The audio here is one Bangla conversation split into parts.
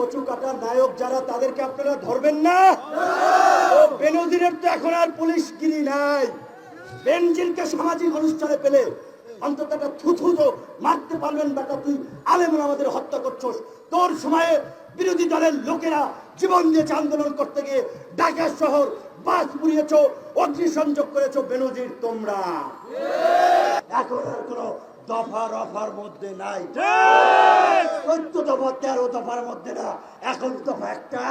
কচু কাটা নায়ক যারা তাদেরকে আপনারা ধরবেন না? ও তো এখন আর পুলিশগিরি নাই। বেনজিরকে সামাজিক অনুষ্ঠানে পেলে অন্তত একটা থুথু তো মারতে পারবেন বেটা তুই আলেমন আমাদের হত্যা করছস। তোর সময়ে বিরোধী দলের লোকেরা জীবন দিয়েছে আন্দোলন করতে গিয়ে ঢাকা শহর বাস পুড়িয়েছ অগ্নিসংযোগ করেছ, বেনজির তোমরা। আর কোনো দফা রফার মধ্যে নাই। চোদ্দ দফা তেরো দফার মধ্যে না। এখন দফা একটা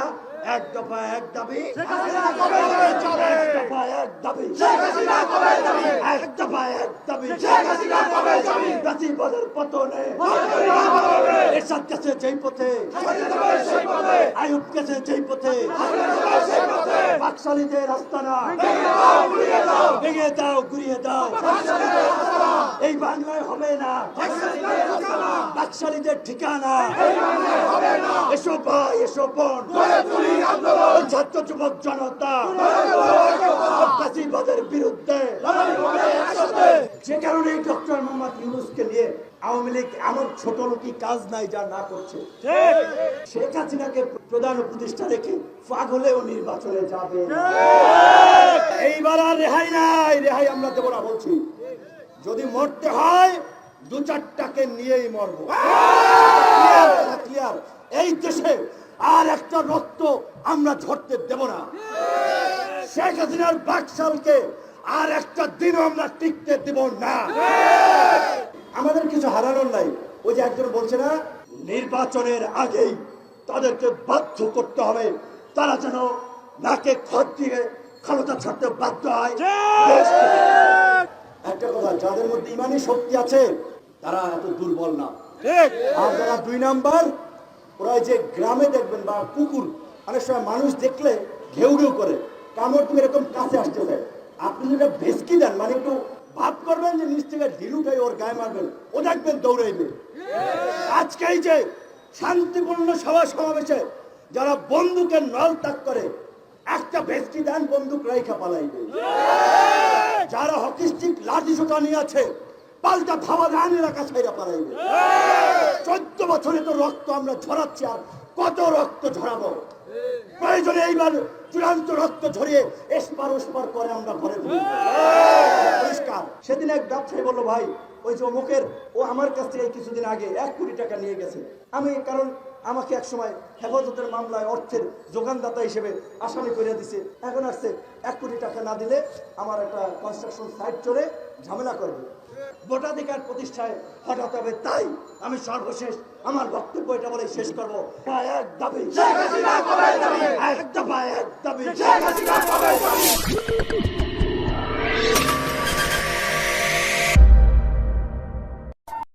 এক দফা এক দাবি এক দফা এক দাবি এক দফা এক দাবি গাছিবাদের পতনে। এরশাদ গেছে যেই পথে। আয়ুব গেছে যেই পথে। বাকশালীদের রাস্তা না। ভেঙে দাও ঘুরিয়ে দাও। এই বাংলায় হবে না। ঠিকানা। এসো ভাই, এসো বোন। ছাত্র যুবক জনতা। বিরুদ্ধে। যে কারণে ডক্টর মোহাম্মদ ইউনুসকে নিয়ে আওয়ামী লীগ এমন ছোট লোকই কাজ নাই যা না করছে। শেখ হাসিনাকে প্রধান উপদেষ্টা রেখে পাগলেও নির্বাচনে যাবে। এইবার আর রেহাই নাই। রেহাই আমরা দেবো না বলছি। যদি মরতে হয় দু চারটাকে নিয়েই মরবো। ক্লিয়ার এই দেশে আর একটা রক্ত আমরা ঝরতে দেব না। শেখ হাসিনার বাকশালকে আর একটা দিনও আমরা টিকতে দেব না। আমাদের কিছু হারানোর নাই। ওই যে একজন বলছে না নির্বাচনের আগেই তাদেরকে বাধ্য করতে হবে। তারা যেন নাকে খত দিয়ে ক্ষমতা ছাড়তে বাধ্য হয়। একটা যাদের মধ্যে ইমানি শক্তি আছে তারা এত দুর্বল না। আর যারা দুই নাম্বার ওরা যে গ্রামে দেখবেন বা কুকুর অনেক সময় মানুষ দেখলে ঘেউ ঘেউ করে কামড় তুমি এরকম কাছে আসতে চায় আপনি যেটা ভেসকি দেন মানে একটু ভাব করবেন যে নিচ থেকে ঢিল উঠে ওর গায়ে মারবেন ও দেখবেন দৌড়াইবে। আজকে এই যে শান্তিপূর্ণ সভা সমাবেশে যারা বন্দুকের নল ত্যাগ করে একটা ভেস্কি দেন বন্দুক রাইখা পালাইবে। যারা হকি স্টিক লাঠি ছোটা নিয়ে আছে পাল্টা ধাওয়া রান এলাকা ছাইরা পালাইবে। চোদ্দ বছরে তো রক্ত আমরা ঝরাচ্ছি আর কত রক্ত ঝরাবো? প্রয়োজনে এইবার চূড়ান্ত রক্ত ঝরিয়ে এসপার ওসপার করে আমরা ঘরে পরিষ্কার। সেদিন এক ব্যবসায়ী বলল ভাই ওই যে অমুকের ও আমার কাছ থেকে কিছুদিন আগে এক কোটি টাকা নিয়ে গেছে। আমি কারণ আমাকে এক সময় হেফাজতের মামলায় অর্থের যোগানদাতা হিসেবে আসামি করে দিছে। এখন আসছে এক কোটি টাকা না দিলে আমার একটা কনস্ট্রাকশন সাইট চলে ঝামেলা করবে। ভোটাধিকার প্রতিষ্ঠায় হঠাৎ হবে তাই আমি সর্বশেষ আমার বক্তব্য এটা বলে শেষ করব। এক দাবি। এক দাবি। এক দাবি?